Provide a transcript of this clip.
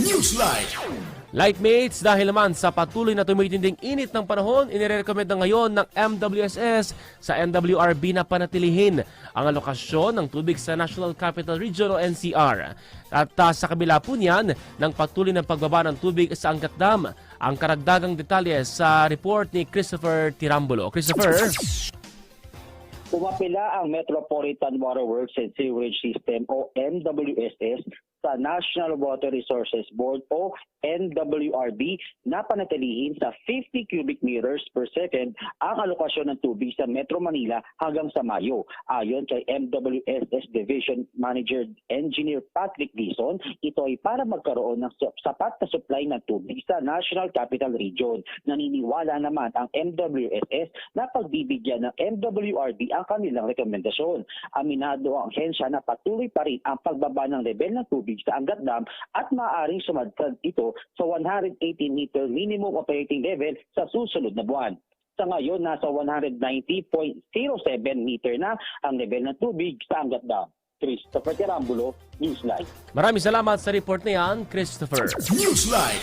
Newsline. Lightmates, dahil naman sa patuloy na tumitinding init ng panahon, inirecommend na ngayon ng MWSS sa NWRB na panatilihin ang alokasyon ng tubig sa National Capital Region o NCR. At ah, sa kabila po niyan, ng patuloy na pagbaba ng tubig sa Angat Dam, ang karagdagang detalye sa report ni Christopher Tirambulo. Christopher? Umapila ang Metropolitan Water Works and Sewerage System o MWSS sa National Water Resources Board o NWRB na panatilihin sa 50 cubic meters per second ang alokasyon ng tubig sa Metro Manila hanggang sa Mayo. Ayon kay MWSS Division Manager Engineer Patrick Dison, ito ay para magkaroon ng sapat na supply ng tubig sa National Capital Region. Naniniwala naman ang MWSS na pagbibigyan ng MWRB ang kanilang rekomendasyon. Aminado ang hensya na patuloy pa rin ang pagbaba ng level ng tubig sa Angat Dam at maaaring sumadkad ito sa 180 meter minimum operating level sa susunod na buwan. Sa ngayon, nasa 190.07 meter na ang level ng tubig sa Angat Dam. Christopher Tirambulo, Newsline. Maraming salamat sa report na yan, Christopher. Newsline.